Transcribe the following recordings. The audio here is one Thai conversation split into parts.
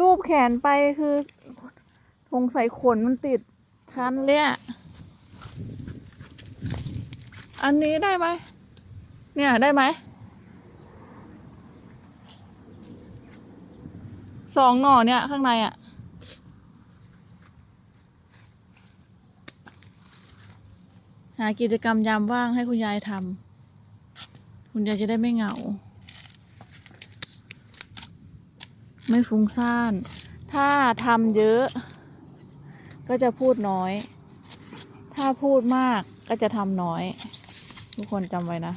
รูปแขนไปคือสงสัยขนมันติดคันเลยอะอันนี้ได้ไหม เนี่ยได้ไหม สองหน่อเนี่ยข้างในอะหากิจกรรมยามว่างให้คุณยายทำคุณยายจะได้ไม่เหงา ไม่ฟุ้งซ่าน ถ้าทำเยอะ ก็จะพูดน้อย ถ้าพูดมากก็จะทำน้อย ทุกคนจำไว้นะ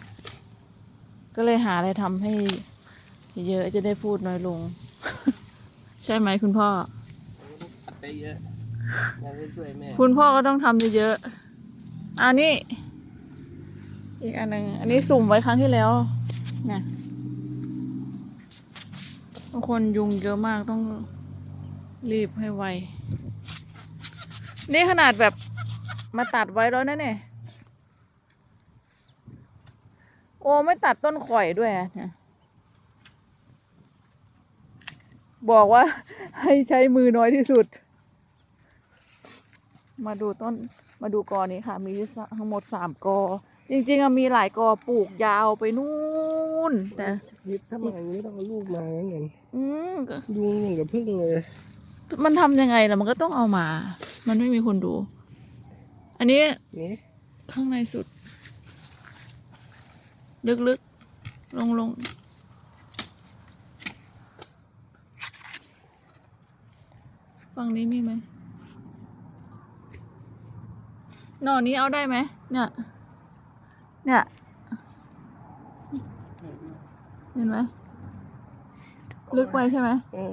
ก็เลยหาอะไรทำให้เยอะจะได้พูดน้อยลง ใช่ไหมคุณพ่อตัดไปเยอะยังไม่ช่วยแม่คุณพ่อก็ต้องทำเยอะๆอันนี้ อีกอันหนึ่งอันนี้สุ่มไว้ครั้งที่แล้วเนี่ย คนยุงเยอะมากต้องรีบให้ไว นี่ขนาดแบบมาตัดไว้แล้วนะเนี่ย โอ้ไม่ตัดต้นข่อยด้วยอะเนี่ยบอกว่าให้ใช้มือน้อยที่สุด มาดูต้นมาดูกอนี้ค่ะ มีทั้งหมดสามกอ จริงๆมีหลายกอปลูกยาวไปนู่น แต่ยิบถ้ามาอย่างนี้ต้องเอาลูกมางั้นเองอืมยุงอย่างกับพึ่งเลย มันทำยังไงล่ะมันก็ต้องเอามา มันไม่มีคนดู อันนี้นี่ข้างในสุด ลึกๆ ลงๆฝั่งนี้มีไหมหน่อนี้เอาได้ไหมเนี่ย เนี่ย เห็นไหมลึกไปใช่ไหมเออ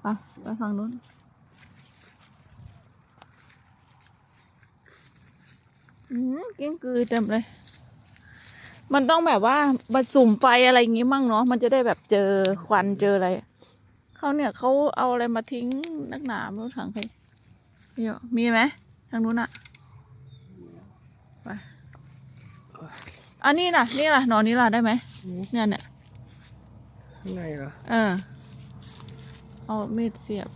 ไปไปฝั่งนู้น อืมกิ้งกือเต็มเลย มันต้องแบบว่ามาสุ่มไฟอะไรอย่างงี้มั่งเนาะ มันจะได้แบบเจอควันเจออะไร เขาเนี่ยเขาเอาอะไรมาทิ้งนักหนาไม่รู้ถังใครเดี๋ยวมีไหมทางนู้นอะไปอันนี้ล่ะ นี่ล่ะหนอนนี้ล่ะได้ไหมนี่เนี่ยเนี่ย ข้างในเหรอเออเอามีดเสียบ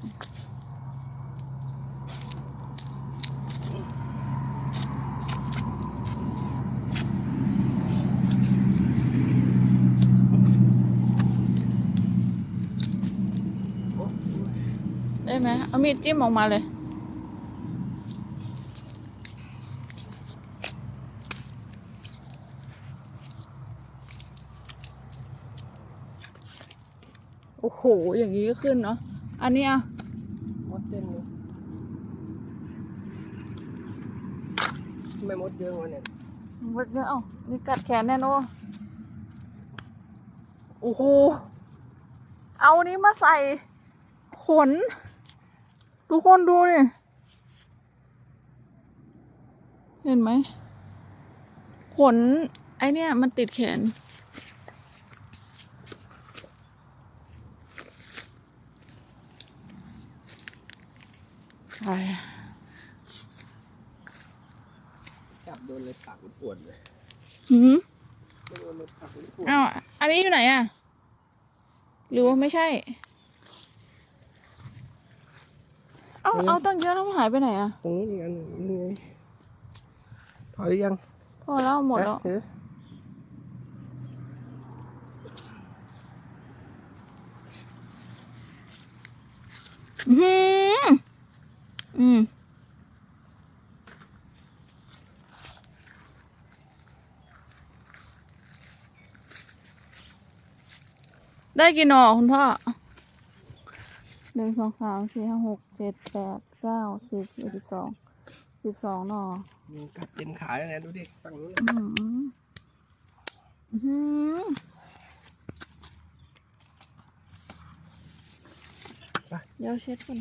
ได้ไหมเอามีดจิ้มออกมาเลย โอ้โห อย่างนี้ก็ขึ้นเนาะ อันนี้อะมดเต็มเลยทำไมมดเยอะวะเนี่ยมดเยอะเอ้านี่กัดแขนแน่นอนโอ้โห เอานี้มาใส่ขน ทุกคนดูนี่เห็นไหม ขน ไอเนี่ย มันติดแขน ไปจับโดนเลยปากมันปวดเลยหืมโดนเลยปากมันปวดอ้าวอันนี้อยู่ไหนอะ หรือว่าไม่ใช่ เอาเอาตั้งเยอะแล้วมันหายไปไหนอะ ตรงนี้อีกอันหนึ่งนี่ไงพอหรือยัง พอแล้วหมดแล้วเอ๊ะ อือหืออืม ได้กี่หน่อคุณพ่อหนึ่งสองสามสี่ห้าหกเจ็ดแปดเก้าสิบสิบเอ็ดสิบสองสิบสองหน่อยุงกัดเต็มขาเลยนะดูดิฝั่งนู้นอือหืออื้อหือเดี๋ยวเช็ดก่อน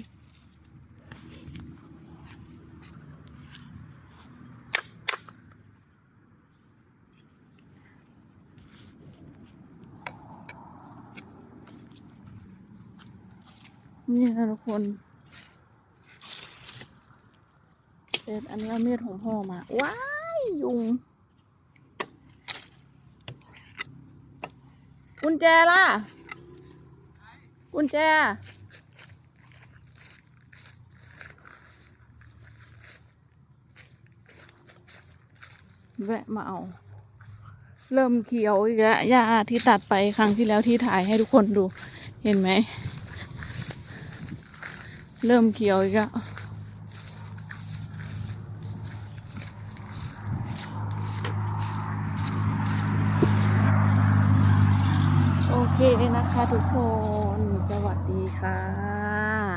นี่นะทุกคนเสร็จอันนี้เอามีดของพ่อมา ว้ายยุง กุญแจล่ะ กุญแจ แวะมาเอา เริ่มเขียวอีกแล้วหญ้าที่ตัดไปครั้งที่แล้วที่ถ่ายให้ทุกคนดู เห็นไหม เริ่มเขียวอีกแล้วโอเคนะคะทุกคน สวัสดีค่ะ